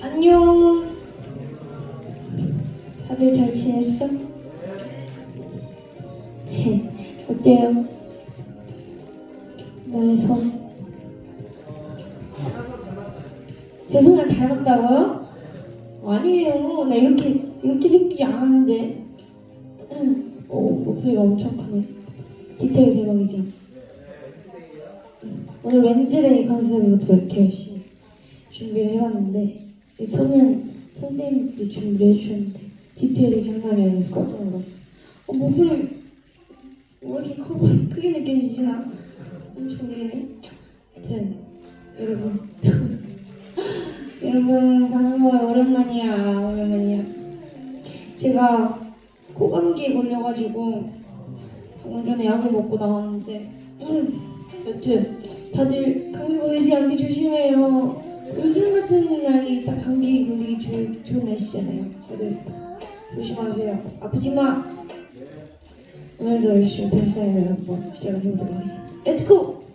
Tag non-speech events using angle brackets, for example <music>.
안녕. 다들 잘 지냈어? <laughs> 어때요? 나의 손. 제 손을 닮았다고요? 아니에요. 나 이렇게 이렇게 생기지 않았는데. <clears throat> 어 목소리가 엄청 크네. 디테일 대박이죠. 오늘 웬즈데이 컨셉으로 또 이렇게 열심히 준비를 해봤는데 이 손은 선생님도 준비를 해주셨는데 디테일이 장난이 아니어서 깜짝 놀랐어. 어, 목소리 왜 이렇게 커, 크게 느껴지지나? 엄청 울리네. 하여튼 여러분 <laughs> 여러분 반가워요 오랜만이야 오랜만이야 제가 코감기에 걸려가지고 방금 전에 약을 먹고 나왔는데 음, 여튼 다들 감기 걸리지 않게 조심해요 같은 날이 딱 감기 걸리기 좋은, 좋은 날씨잖아요. 다들 조심하세요. 아프지 마. 오늘도 열심히 팬사인을 한번 시작을 해보도록 하겠습니다. 렛츠고!